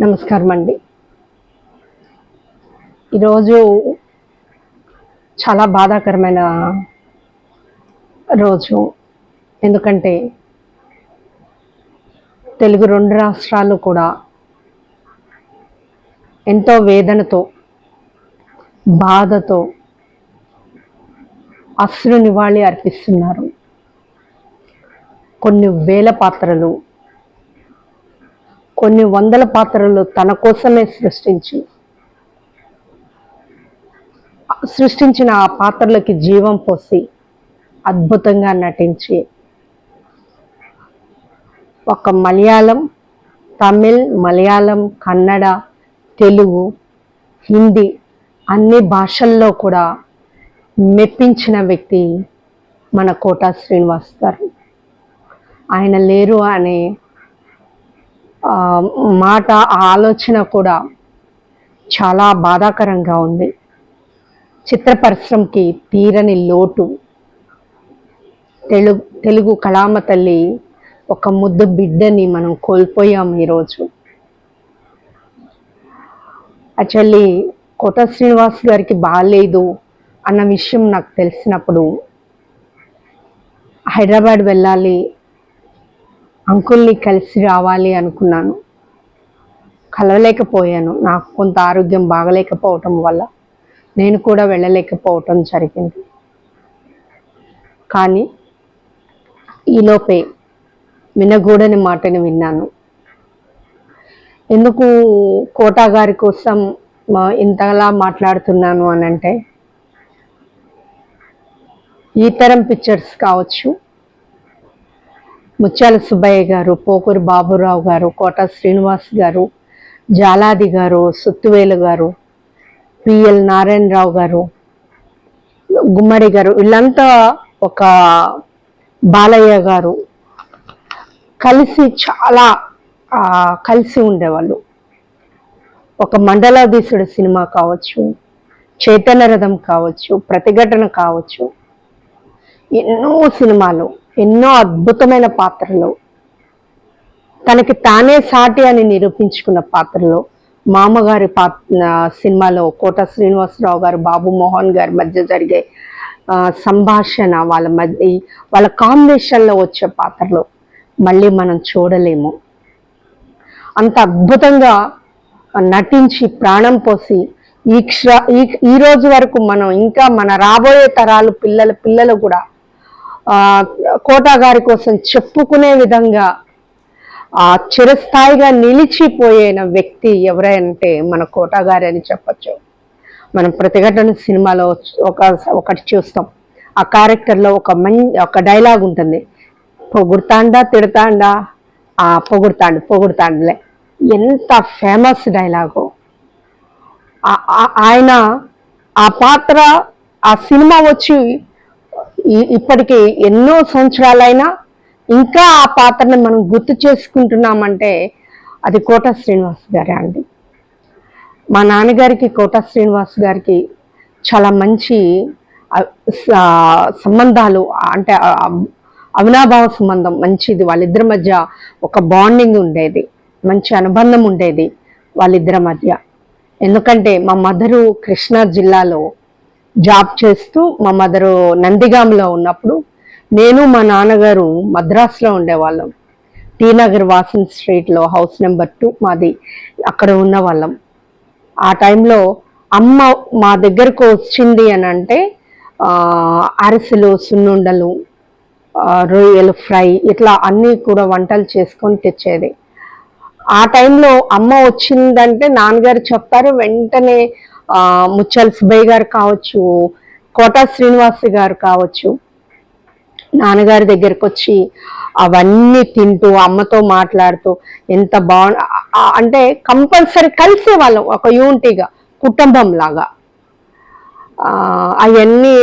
నమస్కారం అండి ఈరోజు చాలా బాధాకరమైన రోజు. ఎందుకంటే తెలుగు రెండు రాష్ట్రాలు కూడా ఎంతో వేదనతో బాధతో అశ్రు నివాళి అర్పిస్తున్నారు. కొన్ని వేల పాత్రలు కొన్ని వందల పాత్రలు తన కోసమే సృష్టించి సృష్టించిన ఆ పాత్రలకి జీవం పోసి అద్భుతంగా నటించి ఒక మలయాళం తమిళ్ మలయాళం కన్నడ తెలుగు హిందీ అన్ని భాషల్లో కూడా మెప్పించిన వ్యక్తి మన కోటా శ్రీనివాస్ గారు. ఆయన లేరు అనే మాట ఆ ఆలోచన కూడా చాలా బాధాకరంగా ఉంది. చిత్ర పరిశ్రమకి తీరని లోటు. తెలుగు తెలుగు కళామ తల్లి ఒక ముద్దు బిడ్డని మనం కోల్పోయాం ఈరోజు. యాక్చువల్లీ కోట శ్రీనివాస్ గారికి బాగాలేదు అన్న విషయం నాకు తెలిసినప్పుడు హైదరాబాద్ వెళ్ళాలి అంకుల్ని కలిసి రావాలి అనుకున్నాను. కలవలేకపోయాను. నాకు కొంత ఆరోగ్యం బాగలేకపోవటం వల్ల నేను కూడా వెళ్ళలేకపోవటం జరిగింది. కానీ ఈలోపే వినగూడని మాటని విన్నాను. ఎందుకు కోటా గారి కోసం ఇంతలా మాట్లాడుతున్నాను అని అంటే ఈ తరం పిక్చర్స్ కావచ్చు ముత్యాల సుబ్బయ్య గారు పోకూరు బాబురావు గారు కోట శ్రీనివాస్ గారు జాలాది గారు సుత్తువేలు గారు పిఎల్ నారాయణరావు గారు గుమ్మడి గారు వీళ్ళంతా ఒక బాలయ్య గారు. కలిసి చాలా కలిసి ఉండేవాళ్ళు. ఒక మండలాధీశుడు సినిమా కావచ్చు చైతన్య రథం కావచ్చు ప్రతిఘటన కావచ్చు ఎన్నో సినిమాలు. ఎన్నో అద్భుతమైన పాత్రలు. తనకి తానే సాటి అని నిరూపించుకున్న పాత్రలో. మామగారి పాత్ర సినిమాలో కోట శ్రీనివాసరావు గారు బాబు మోహన్ గారి మధ్య జరిగే సంభాషణ వాళ్ళ మధ్య వాళ్ళ కాంబినేషన్లో వచ్చే పాత్రలు. మళ్ళీ మనం చూడలేము. అంత అద్భుతంగా నటించి ప్రాణం పోసి ఈ క్ష ఈ ఈ రోజు వరకు మనం ఇంకా మన రాబోయే తరాలు పిల్లల పిల్లలు కూడా కోటా గారి కోసం చెప్పుకునే విధంగా ఆ చిరస్థాయిగా నిలిచిపోయిన వ్యక్తి ఎవరంటే మన కోటా గారి అని చెప్పచ్చు. మనం ప్రతిఘటన సినిమాలో ఒక ఒకటి చూస్తాం. ఆ క్యారెక్టర్లో ఒక మం ఒక డైలాగ్ ఉంటుంది. పొగుడుతాండా తిడతాండా? ఆ పొగుడుతాండు పొగుడుతాండులే. ఎంత ఫేమస్ డైలాగు. ఆయన ఆ పాత్ర ఆ సినిమా వచ్చి ఇప్పటికి ఎన్నో సంవత్సరాలైనా ఇంకా ఆ పాత్రని మనం గుర్తు చేసుకుంటున్నామంటే అది కోట శ్రీనివాస్ గారే అండి. మా నాన్నగారికి కోట శ్రీనివాస్ గారికి చాలా మంచి సంబంధాలు అంటే అవినాభావ సంబంధం మంచిది. వాళ్ళిద్దరి మధ్య ఒక బాండింగ్ ఉండేది మంచి అనుబంధం ఉండేది వాళ్ళిద్దరి మధ్య. ఎందుకంటే మా మదరు కృష్ణా జిల్లాలో జాబ్ చేస్తూ మా మదరు నందిగాంలో ఉన్నప్పుడు నేను మా నాన్నగారు మద్రాసులో ఉండేవాళ్ళం. టీ నగర్ వాసన్ స్ట్రీట్లో హౌస్ నెంబర్ టూ మాది అక్కడ ఉన్నవాళ్ళం. ఆ టైంలో అమ్మ మా దగ్గరకు వచ్చింది అని అంటే అరిసెలు సున్నుండలు రొయ్యలు ఫ్రై ఇట్లా అన్నీ కూడా వంటలు చేసుకొని తెచ్చేది. ఆ టైంలో అమ్మ వచ్చిందంటే నాన్నగారు చెప్తారు వెంటనే ముచ్చల్ సుబ్బయ్య గారు కావచ్చు కోటా శ్రీనివాస్ గారు కావచ్చు నాన్నగారి దగ్గరకు వచ్చి అవన్నీ తింటూ అమ్మతో మాట్లాడుతూ ఎంత బాగు అంటే కంపల్సరీ కలిసే వాళ్ళం ఒక యూనిటీగా కుటుంబం లాగా. అవన్నీ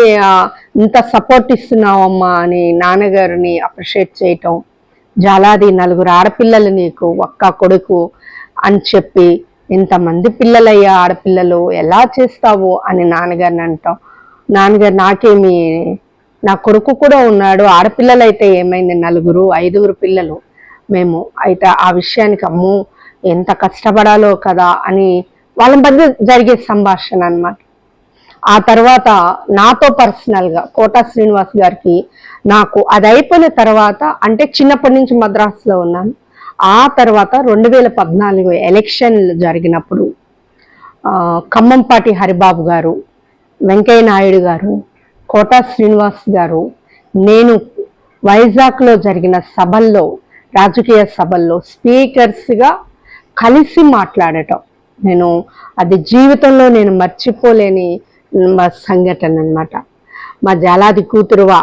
ఇంత సపోర్ట్ ఇస్తున్నావమ్మా అని నాన్నగారిని అప్రిషియేట్ చేయటం జాలాది నలుగురు ఆడపిల్లలు నీకు ఒక్క కొడుకు అని చెప్పి ఇంతమంది పిల్లలయ్యా ఆడపిల్లలు ఎలా చేస్తావు అని నాన్నగారిని అంటాం. నాన్నగారు నాకేమి నా కొడుకు కూడా ఉన్నాడు ఆడపిల్లలు అయితే ఏమైంది? నలుగురు ఐదుగురు పిల్లలు. మేము అయితే ఆ విషయానికి అమ్ము ఎంత కష్టపడాలో కదా అని వాళ్ళ మధ్య జరిగే సంభాషణ అన్నమాట. ఆ తర్వాత నాతో పర్సనల్గా కోటా శ్రీనివాస్ గారికి నాకు అది అయిపోయిన తర్వాత అంటే చిన్నప్పటి నుంచి మద్రాసులో ఉన్నాను. ఆ తర్వాత రెండు వేల పద్నాలుగు ఎలక్షన్లు జరిగినప్పుడు ఖమ్మంపాటి హరిబాబు గారు వెంకయ్య నాయుడు గారు కోటా శ్రీనివాస్ గారు నేను వైజాగ్లో జరిగిన సభల్లో రాజకీయ సభల్లో స్పీకర్స్గా కలిసి మాట్లాడటం. నేను అది జీవితంలో నేను మర్చిపోలేని సంఘటన అనమాట మా జాలాది కూతురువా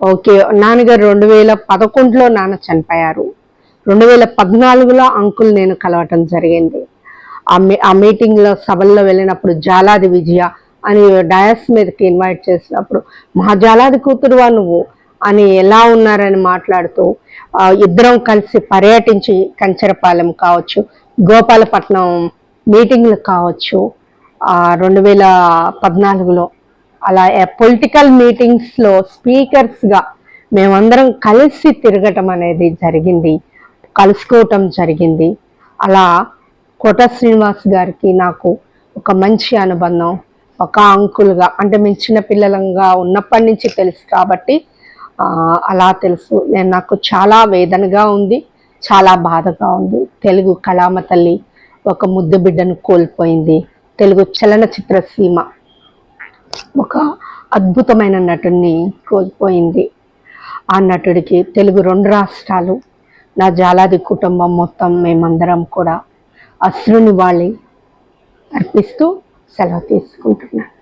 ఓకే నాన్నగారు రెండు వేల పదకొండులో నాన్న చనిపోయారు. రెండు వేల పద్నాలుగులో అంకుల్ నేను కలవటం జరిగింది. ఆ మీ ఆ మీటింగ్లో సభల్లో వెళ్ళినప్పుడు జాలాది విజయ అని డయాస్ మీదకి ఇన్వైట్ చేసినప్పుడు మా జాలాది కూతురువా నువ్వు? అని ఎలా ఉన్నారని మాట్లాడుతూ ఇద్దరం కలిసి పర్యటించి కంచరపాలెం కావచ్చు గోపాలపట్నం మీటింగ్లు కావచ్చు రెండు వేల పద్నాలుగులో. అలా పొలిటికల్ మీటింగ్స్లో స్పీకర్స్గా మేమందరం కలిసి తిరగటం అనేది జరిగింది. కలుసుకోవటం జరిగింది. అలా కోట శ్రీనివాస్ గారికి నాకు ఒక మంచి అనుబంధం ఒక అంకుల్గా అంటే మేము చిన్న పిల్లలంగా ఉన్నప్పటి నుంచి తెలుసు కాబట్టి అలా తెలుసు. నేను నాకు చాలా వేదనగా ఉంది చాలా బాధగా ఉంది. తెలుగు కళామ తల్లి ఒక ముద్దు బిడ్డను కోల్పోయింది. తెలుగు చలనచిత్ర సీమ ఒక అద్భుతమైన నటుడిని కోల్పోయింది. ఆ నటుడికి తెలుగు రెండు రాష్ట్రాలు నా జాలాది కుటుంబం మొత్తం మేమందరం కూడా అశ్రుని వాళ్ళి అర్పిస్తూ సెలవు తీసుకుంటున్నాను